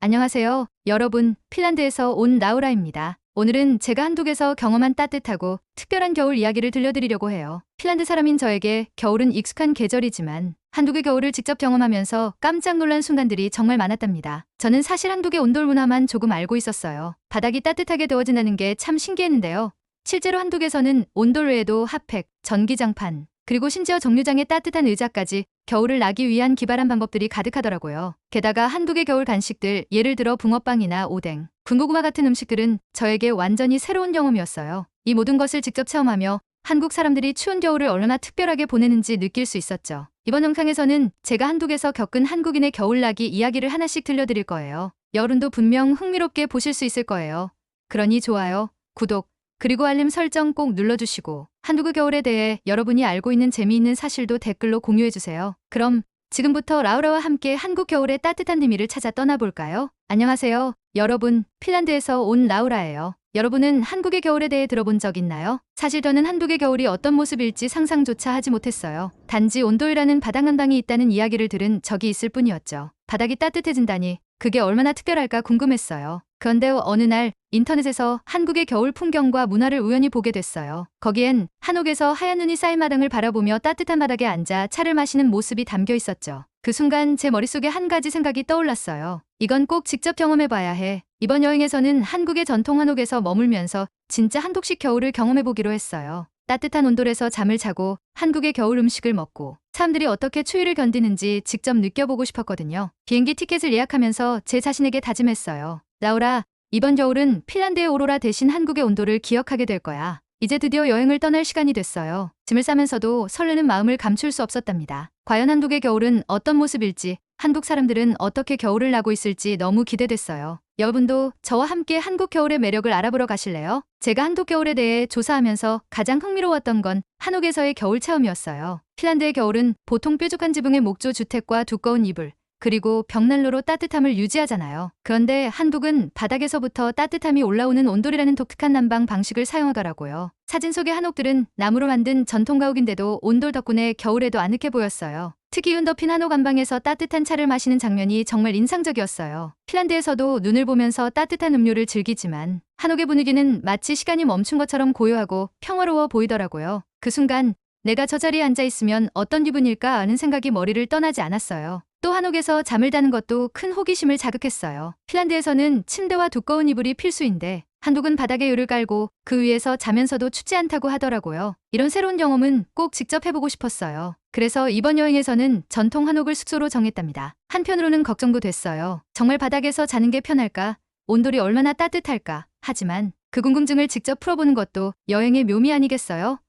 안녕하세요. 여러분, 핀란드에서 온 라우라입니다. 오늘은 제가 한국에서 경험한 따뜻하고 특별한 겨울 이야기를 들려드리려고 해요. 핀란드 사람인 저에게 겨울은 익숙한 계절이지만 한국의 겨울을 직접 경험하면서 깜짝 놀란 순간들이 정말 많았답니다. 저는 사실 한국의 온돌 문화만 조금 알고 있었어요. 바닥이 따뜻하게 데워진다는 게 참 신기했는데요. 실제로 한국에서는 온돌 외에도 핫팩, 전기장판, 그리고 심지어 정류장에 따뜻한 의자까지 겨울을 나기 위한 기발한 방법들이 가득하더라고요. 게다가 한국의 겨울 간식들, 예를 들어 붕어빵이나 오뎅, 군고구마 같은 음식들은 저에게 완전히 새로운 경험이었어요. 이 모든 것을 직접 체험하며 한국 사람들이 추운 겨울을 얼마나 특별하게 보내는지 느낄 수 있었죠. 이번 영상에서는 제가 한국에서 겪은 한국인의 겨울나기 이야기를 하나씩 들려드릴 거예요. 여러분도 분명 흥미롭게 보실 수 있을 거예요. 그러니 좋아요, 구독, 그리고 알림 설정 꼭 눌러주시고 한국의 겨울에 대해 여러분이 알고 있는 재미있는 사실도 댓글로 공유해주세요. 그럼 지금부터 라우라와 함께 한국 겨울의 따뜻한 의미를 찾아 떠나볼까요? 안녕하세요. 여러분, 핀란드에서 온 라우라예요. 여러분은 한국의 겨울에 대해 들어본 적 있나요? 사실 저는 한국의 겨울이 어떤 모습일지 상상조차 하지 못했어요. 단지 온돌이라는 바닥 한 방이 있다는 이야기를 들은 적이 있을 뿐이었죠. 바닥이 따뜻해진다니 그게 얼마나 특별할까 궁금했어요. 그런데 어느 날 인터넷에서 한국의 겨울 풍경과 문화를 우연히 보게 됐어요. 거기엔 한옥에서 하얀 눈이 쌓인 마당을 바라보며 따뜻한 바닥에 앉아 차를 마시는 모습이 담겨 있었죠. 그 순간 제 머릿속에 한 가지 생각이 떠올랐어요. 이건 꼭 직접 경험해봐야 해. 이번 여행에서는 한국의 전통 한옥에서 머물면서 진짜 한독식 겨울을 경험해보기로 했어요. 따뜻한 온돌에서 잠을 자고 한국의 겨울 음식을 먹고 사람들이 어떻게 추위를 견디는지 직접 느껴보고 싶었거든요. 비행기 티켓을 예약하면서 제 자신에게 다짐했어요. 라우라, 이번 겨울은 핀란드의 오로라 대신 한국의 온도를 기억하게 될 거야. 이제 드디어 여행을 떠날 시간이 됐어요. 짐을 싸면서도 설레는 마음을 감출 수 없었답니다. 과연 한국의 겨울은 어떤 모습일지, 한국 사람들은 어떻게 겨울을 나고 있을지 너무 기대됐어요. 여러분도 저와 함께 한국 겨울의 매력을 알아보러 가실래요? 제가 한국 겨울에 대해 조사하면서 가장 흥미로웠던 건 한옥에서의 겨울 체험이었어요. 핀란드의 겨울은 보통 뾰족한 지붕의 목조 주택과 두꺼운 이불, 그리고 벽난로로 따뜻함을 유지하잖아요. 그런데 한국은 바닥에서부터 따뜻함이 올라오는 온돌이라는 독특한 난방 방식을 사용하더라고요. 사진 속의 한옥들은 나무로 만든 전통 가옥인데도 온돌 덕분에 겨울에도 아늑해 보였어요. 특히 윤 덮인 한옥 안방에서 따뜻한 차를 마시는 장면이 정말 인상적이었어요. 핀란드에서도 눈을 보면서 따뜻한 음료를 즐기지만 한옥의 분위기는 마치 시간이 멈춘 것처럼 고요하고 평화로워 보이더라고요. 그 순간 내가 저 자리에 앉아 있으면 어떤 기분일까 하는 생각이 머리를 떠나지 않았어요. 또 한옥에서 잠을 자는 것도 큰 호기심을 자극했어요. 핀란드에서는 침대와 두꺼운 이불이 필수인데 한국은 바닥에 요를 깔고 그 위에서 자면서도 춥지 않다고 하더라고요. 이런 새로운 경험은 꼭 직접 해보고 싶었어요. 그래서 이번 여행에서는 전통 한옥을 숙소로 정했답니다. 한편으로는 걱정도 됐어요. 정말 바닥에서 자는 게 편할까? 온돌이 얼마나 따뜻할까? 하지만 그 궁금증을 직접 풀어보는 것도 여행의 묘미 아니겠어요?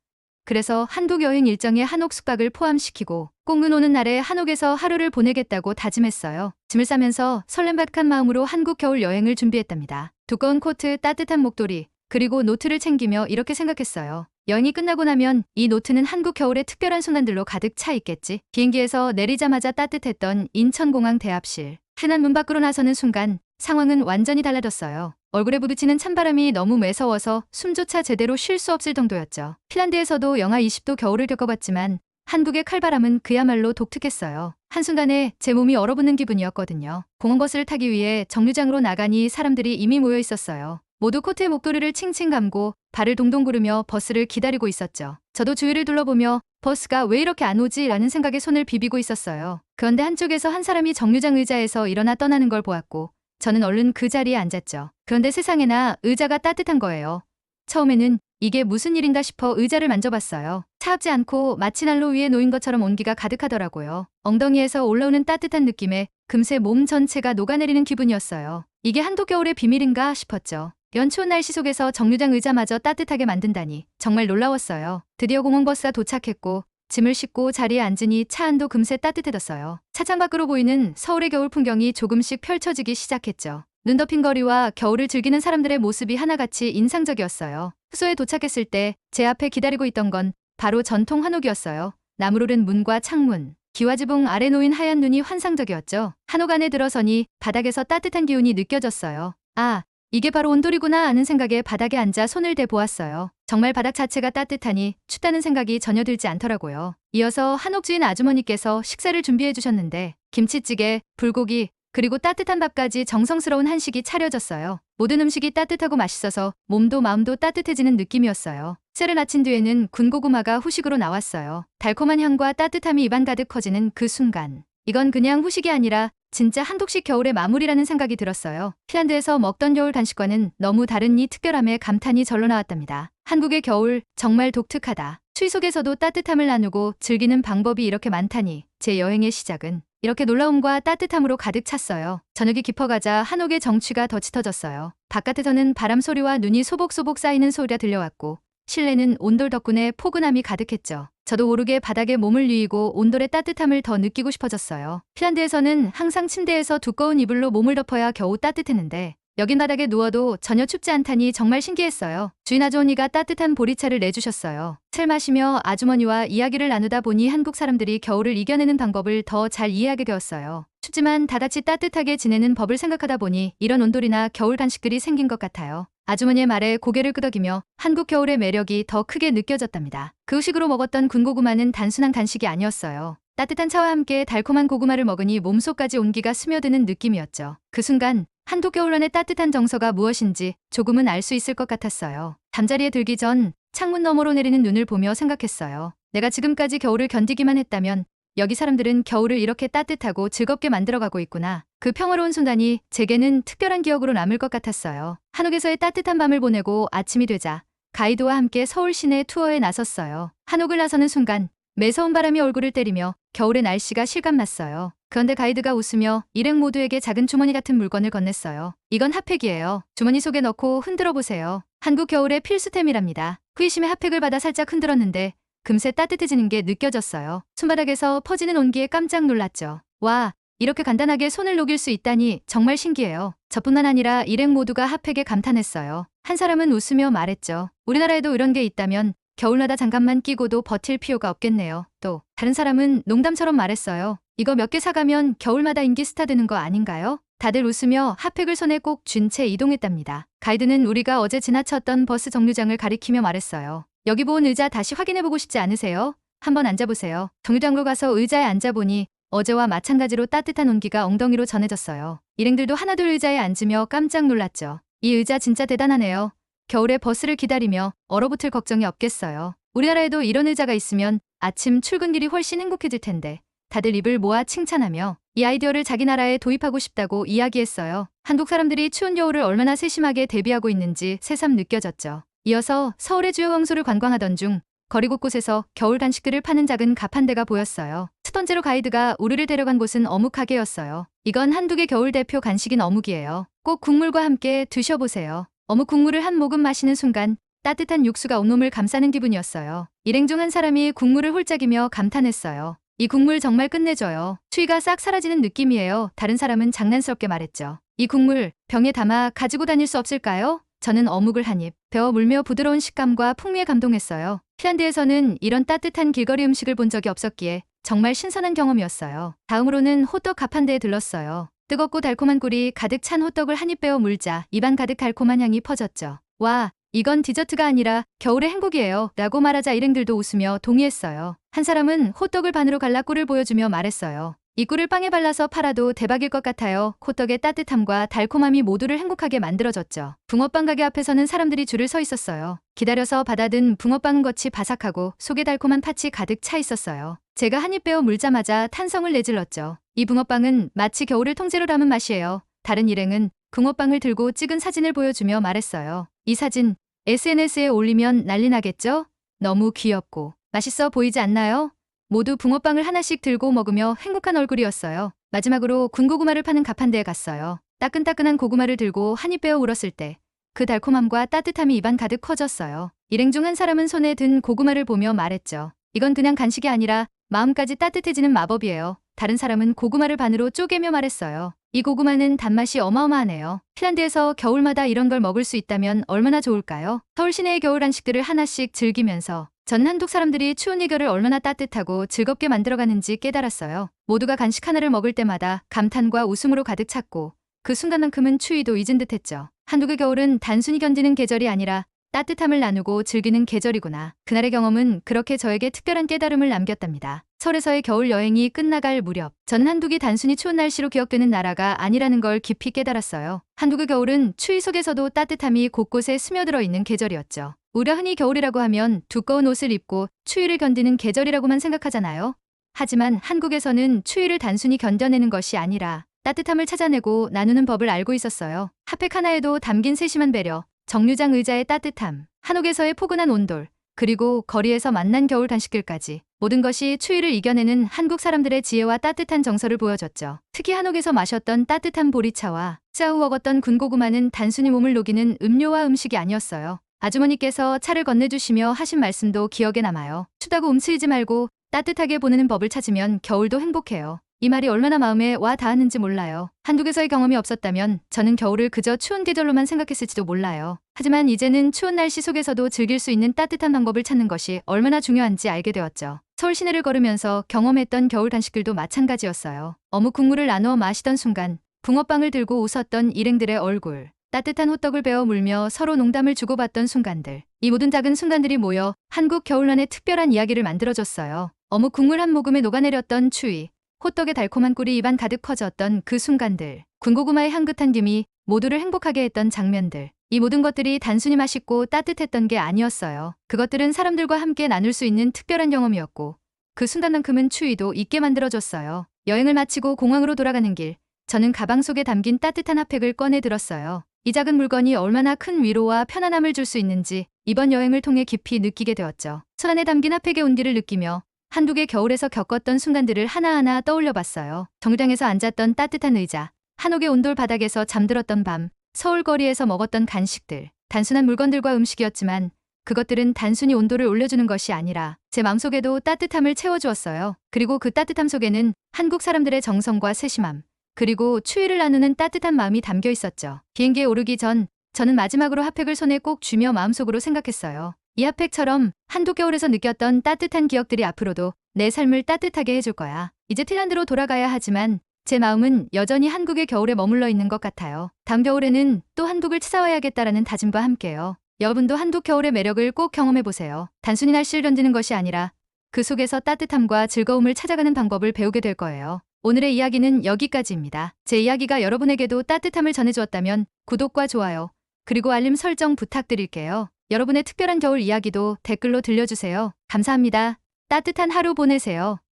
그래서 한국 여행 일정에 한옥 숙박을 포함시키고 꽁은 오는 날에 한옥에서 하루를 보내겠다고 다짐했어요. 짐을 싸면서 설렘박한 마음으로 한국 겨울 여행을 준비했답니다. 두꺼운 코트, 따뜻한 목도리, 그리고 노트를 챙기며 이렇게 생각했어요. 여행이 끝나고 나면 이 노트는 한국 겨울의 특별한 순간들로 가득 차 있겠지. 비행기에서 내리자마자 따뜻했던 인천공항 대합실. 흔한 문 밖으로 나서는 순간 상황은 완전히 달라졌어요. 얼굴에 부딪히는 찬바람이 너무 매서워서 숨조차 제대로 쉴 수 없을 정도였죠. 핀란드에서도 영하 20도 겨울을 겪어봤지만 한국의 칼바람은 그야말로 독특했어요. 한순간에 제 몸이 얼어붙는 기분이었거든요. 공원버스를 타기 위해 정류장으로 나가니 사람들이 이미 모여 있었어요. 모두 코트에 목도리를 칭칭 감고 발을 동동 구르며 버스를 기다리고 있었죠. 저도 주위를 둘러보며 버스가 왜 이렇게 안 오지? 라는 생각에 손을 비비고 있었어요. 그런데 한쪽에서 한 사람이 정류장 의자에서 일어나 떠나는 걸 보았고 저는 얼른 그 자리에 앉았죠. 그런데 세상에나 의자가 따뜻한 거예요. 처음에는 이게 무슨 일인가 싶어 의자를 만져봤어요. 차갑지 않고 마치 난로 위에 놓인 것처럼 온기가 가득하더라고요. 엉덩이에서 올라오는 따뜻한 느낌에 금세 몸 전체가 녹아내리는 기분이었어요. 이게 한도 겨울의 비밀인가 싶었죠. 연추운 날씨 속에서 정류장 의자마저 따뜻하게 만든다니 정말 놀라웠어요. 드디어 공항버스가 도착했고 짐을 싣고 자리에 앉으니 차 안도 금세 따뜻해졌어요. 차창 밖으로 보이는 서울의 겨울 풍경이 조금씩 펼쳐지기 시작했죠. 눈 덮인 거리와 겨울을 즐기는 사람들의 모습이 하나같이 인상적이었어요. 숙소에 도착했을 때 제 앞에 기다리고 있던 건 바로 전통 한옥이었어요. 나무로 된 문과 창문, 기와지붕 아래 놓인 하얀 눈이 환상적이었죠. 한옥 안에 들어서니 바닥에서 따뜻한 기운이 느껴졌어요. 아, 이게 바로 온돌이구나 하는 생각에 바닥에 앉아 손을 대보았어요. 정말 바닥 자체가 따뜻하니 춥다는 생각이 전혀 들지 않더라고요. 이어서 한옥 주인 아주머니께서 식사를 준비해 주셨는데 김치찌개, 불고기, 그리고 따뜻한 밥까지 정성스러운 한식이 차려졌어요. 모든 음식이 따뜻하고 맛있어서 몸도 마음도 따뜻해지는 느낌이었어요. 쇠를 낳친 뒤에는 군고구마가 후식으로 나왔어요. 달콤한 향과 따뜻함이 입안 가득 퍼지는 그 순간. 이건 그냥 후식이 아니라 진짜 한독식 겨울의 마무리라는 생각이 들었어요. 핀란드에서 먹던 겨울 간식과는 너무 다른 이 특별함에 감탄이 절로 나왔답니다. 한국의 겨울 정말 독특하다. 추위 속에서도 따뜻함을 나누고 즐기는 방법이 이렇게 많다니 제 여행의 시작은 이렇게 놀라움과 따뜻함으로 가득 찼어요. 저녁이 깊어가자 한옥의 정취가 더 짙어졌어요. 바깥에서는 바람 소리와 눈이 소복소복 쌓이는 소리가 들려왔고 실내는 온돌 덕분에 포근함이 가득했죠. 저도 모르게 바닥에 몸을 뉘이고 온돌의 따뜻함을 더 느끼고 싶어졌어요. 핀란드에서는 항상 침대에서 두꺼운 이불로 몸을 덮어야 겨우 따뜻했는데 여긴 바닥에 누워도 전혀 춥지 않다니 정말 신기했어요. 주인 아주머니가 따뜻한 보리차를 내주셨어요. 술 마시며 아주머니와 이야기를 나누다 보니 한국 사람들이 겨울을 이겨내는 방법을 더 잘 이해하게 되었어요. 춥지만 다같이 따뜻하게 지내는 법을 생각하다 보니 이런 온돌이나 겨울 간식들이 생긴 것 같아요. 아주머니의 말에 고개를 끄덕이며 한국 겨울의 매력이 더 크게 느껴졌답니다. 그 후식으로 먹었던 군고구마는 단순한 간식이 아니었어요. 따뜻한 차와 함께 달콤한 고구마를 먹으니 몸속까지 온기가 스며드는 느낌이었죠. 그 순간 한국 겨울란의 따뜻한 정서가 무엇인지 조금은 알 수 있을 것 같았어요. 잠자리에 들기 전 창문 너머로 내리는 눈을 보며 생각했어요. 내가 지금까지 겨울을 견디기만 했다면 여기 사람들은 겨울을 이렇게 따뜻하고 즐겁게 만들어가고 있구나. 그 평화로운 순간이 제게는 특별한 기억으로 남을 것 같았어요. 한옥에서의 따뜻한 밤을 보내고 아침이 되자 가이드와 함께 서울 시내 투어에 나섰어요. 한옥을 나서는 순간 매서운 바람이 얼굴을 때리며 겨울의 날씨가 실감났어요. 그런데 가이드가 웃으며 일행 모두에게 작은 주머니 같은 물건을 건넸어요. 이건 핫팩이에요. 주머니 속에 넣고 흔들어 보세요. 한국 겨울의 필수템이랍니다. 후이심에 핫팩을 받아 살짝 흔들었는데 금세 따뜻해지는 게 느껴졌어요. 손바닥에서 퍼지는 온기에 깜짝 놀랐죠. 와, 이렇게 간단하게 손을 녹일 수 있다니 정말 신기해요. 저뿐만 아니라 일행 모두가 핫팩에 감탄했어요. 한 사람은 웃으며 말했죠. 우리나라에도 이런 게 있다면 겨울마다 잠깐만 끼고도 버틸 필요가 없겠네요. 또 다른 사람은 농담처럼 말했어요. 이거 몇 개 사가면 겨울마다 인기 스타 되는 거 아닌가요? 다들 웃으며 핫팩을 손에 꼭 쥔 채 이동했답니다. 가이드는 우리가 어제 지나쳤던 버스 정류장을 가리키며 말했어요. 여기 본 의자 다시 확인해보고 싶지 않으세요? 한번 앉아보세요. 정류장으로 가서 의자에 앉아보니 어제와 마찬가지로 따뜻한 온기가 엉덩이로 전해졌어요. 일행들도 하나둘 의자에 앉으며 깜짝 놀랐죠. 이 의자 진짜 대단하네요. 겨울에 버스를 기다리며 얼어붙을 걱정이 없겠어요. 우리나라에도 이런 의자가 있으면 아침 출근길이 훨씬 행복해질 텐데 다들 입을 모아 칭찬하며 이 아이디어를 자기 나라에 도입하고 싶다고 이야기했어요. 한국 사람들이 추운 겨울을 얼마나 세심하게 대비하고 있는지 새삼 느껴졌죠. 이어서 서울의 주요 명소를 관광하던 중 거리 곳곳에서 겨울 간식들을 파는 작은 갑한 대가 보였어요. 첫 번째로 가이드가 우리를 데려간 곳은 어묵 가게였어요. 이건 한국의 겨울 대표 간식인 어묵이에요. 꼭 국물과 함께 드셔보세요. 어묵 국물을 한 모금 마시는 순간 따뜻한 육수가 온몸을 감싸는 기분이었어요. 일행 중 한 사람이 국물을 홀짝이며 감탄했어요. 이 국물 정말 끝내줘요. 추위가 싹 사라지는 느낌이에요. 다른 사람은 장난스럽게 말했죠. 이 국물 병에 담아 가지고 다닐 수 없을까요? 저는 어묵을 한 입, 베어 물며 부드러운 식감과 풍미에 감동했어요. 핀란드에서는 이런 따뜻한 길거리 음식을 본 적이 없었기에 정말 신선한 경험이었어요. 다음으로는 호떡 갑한 대에 들렀어요. 뜨겁고 달콤한 꿀이 가득 찬 호떡을 한 입 베어 물자 입안 가득 달콤한 향이 퍼졌죠. 와, 이건 디저트가 아니라 겨울의 행복이에요. 라고 말하자 일행들도 웃으며 동의했어요. 한 사람은 호떡을 반으로 갈라 꿀을 보여주며 말했어요. 이 꿀을 빵에 발라서 팔아도 대박일 것 같아요. 호떡의 따뜻함과 달콤함이 모두를 행복하게 만들어줬죠. 붕어빵 가게 앞에서는 사람들이 줄을 서 있었어요. 기다려서 받아든 붕어빵은 겉이 바삭하고 속에 달콤한 팥이 가득 차 있었어요. 제가 한입 베어 물자마자 탄성을 내질렀죠. 이 붕어빵은 마치 겨울을 통째로 담은 맛이에요. 다른 일행은 붕어빵을 들고 찍은 사진을 보여주며 말했어요. 이 사진 SNS에 올리면 난리 나겠죠? 너무 귀엽고 맛있어 보이지 않나요? 모두 붕어빵을 하나씩 들고 먹으며 행복한 얼굴이었어요. 마지막으로 군고구마를 파는 갑한 대에 갔어요. 따끈따끈한 고구마를 들고 한입 베어 울었을 때 그 달콤함과 따뜻함이 입안 가득 퍼졌어요. 일행 중 한 사람은 손에 든 고구마를 보며 말했죠. 이건 그냥 간식이 아니라 마음까지 따뜻해지는 마법이에요. 다른 사람은 고구마를 반으로 쪼개며 말했어요. 이 고구마는 단맛이 어마어마하네요. 핀란드에서 겨울마다 이런 걸 먹을 수 있다면 얼마나 좋을까요? 서울 시내의 겨울 한식들을 하나씩 즐기면서 전 한국 사람들이 추운 이겨를 얼마나 따뜻하고 즐겁게 만들어가는지 깨달았어요. 모두가 간식 하나를 먹을 때마다 감탄과 웃음으로 가득 찼고 그 순간만큼은 추위도 잊은 듯했죠. 한국의 겨울은 단순히 견디는 계절이 아니라 따뜻함을 나누고 즐기는 계절이구나. 그날의 경험은 그렇게 저에게 특별한 깨달음을 남겼답니다. 서울에서의 겨울 여행이 끝나갈 무렵 저는 한국이 단순히 추운 날씨로 기억되는 나라가 아니라는 걸 깊이 깨달았어요. 한국의 겨울은 추위 속에서도 따뜻함이 곳곳에 스며들어 있는 계절이었죠. 우리가 흔히 겨울이라고 하면 두꺼운 옷을 입고 추위를 견디는 계절이라고만 생각하잖아요. 하지만 한국에서는 추위를 단순히 견뎌내는 것이 아니라 따뜻함을 찾아내고 나누는 법을 알고 있었어요. 핫팩 하나에도 담긴 세심한 배려, 정류장 의자의 따뜻함, 한옥에서의 포근한 온돌, 그리고 거리에서 만난 겨울 간식들까지 모든 것이 추위를 이겨내는 한국 사람들의 지혜와 따뜻한 정서를 보여줬죠. 특히 한옥에서 마셨던 따뜻한 보리차와 짜우 먹었던 군고구마는 단순히 몸을 녹이는 음료와 음식이 아니었어요. 아주머니께서 차를 건네주시며 하신 말씀도 기억에 남아요. 추다고 움츠리지 말고 따뜻하게 보내는 법을 찾으면 겨울도 행복해요. 이 말이 얼마나 마음에 와 닿았는지 몰라요. 한국에서의 경험이 없었다면 저는 겨울을 그저 추운 계절로만 생각했을지도 몰라요. 하지만 이제는 추운 날씨 속에서도 즐길 수 있는 따뜻한 방법을 찾는 것이 얼마나 중요한지 알게 되었죠. 서울 시내를 걸으면서 경험했던 겨울 간식들도 마찬가지였어요. 어묵 국물을 나누어 마시던 순간 붕어빵을 들고 웃었던 일행들의 얼굴, 따뜻한 호떡을 베어 물며 서로 농담을 주고받던 순간들. 이 모든 작은 순간들이 모여 한국 겨울날의 특별한 이야기를 만들어줬어요. 어묵 국물 한 모금에 녹아내렸던 추위, 호떡의 달콤한 꿀이 입안 가득 퍼졌던 그 순간들, 군고구마의 향긋한 김이 모두를 행복하게 했던 장면들. 이 모든 것들이 단순히 맛있고 따뜻했던 게 아니었어요. 그것들은 사람들과 함께 나눌 수 있는 특별한 경험이었고, 그 순간만큼은 추위도 잊게 만들어줬어요. 여행을 마치고 공항으로 돌아가는 길, 저는 가방 속에 담긴 따뜻한 핫팩을 꺼내 들었어요. 이 작은 물건이 얼마나 큰 위로와 편안함을 줄 수 있는지 이번 여행을 통해 깊이 느끼게 되었죠. 손 안에 담긴 핫팩의 온기를 느끼며 한국의 겨울에서 겪었던 순간들을 하나하나 떠올려 봤어요. 정류장에서 앉았던 따뜻한 의자, 한옥의 온돌 바닥에서 잠들었던 밤, 서울 거리에서 먹었던 간식들. 단순한 물건들과 음식이었지만 그것들은 단순히 온도를 올려주는 것이 아니라 제 마음속에도 따뜻함을 채워주었어요. 그리고 그 따뜻함 속에는 한국 사람들의 정성과 세심함, 그리고 추위를 나누는 따뜻한 마음이 담겨 있었죠. 비행기에 오르기 전 저는 마지막으로 핫팩을 손에 꼭 쥐며 마음속으로 생각했어요. 이 핫팩처럼 한두 겨울에서 느꼈던 따뜻한 기억들이 앞으로도 내 삶을 따뜻하게 해줄 거야. 이제 핀란드로 돌아가야 하지만 제 마음은 여전히 한국의 겨울에 머물러 있는 것 같아요. 다음 겨울에는 또 한국을 찾아와야겠다라는 다짐과 함께요. 여러분도 한국 겨울의 매력을 꼭 경험해 보세요. 단순히 날씨를 견디는 것이 아니라 그 속에서 따뜻함과 즐거움을 찾아가는 방법을 배우게 될 거예요. 오늘의 이야기는 여기까지입니다. 제 이야기가 여러분에게도 따뜻함을 전해주었다면 구독과 좋아요, 그리고 알림 설정 부탁드릴게요. 여러분의 특별한 겨울 이야기도 댓글로 들려주세요. 감사합니다. 따뜻한 하루 보내세요.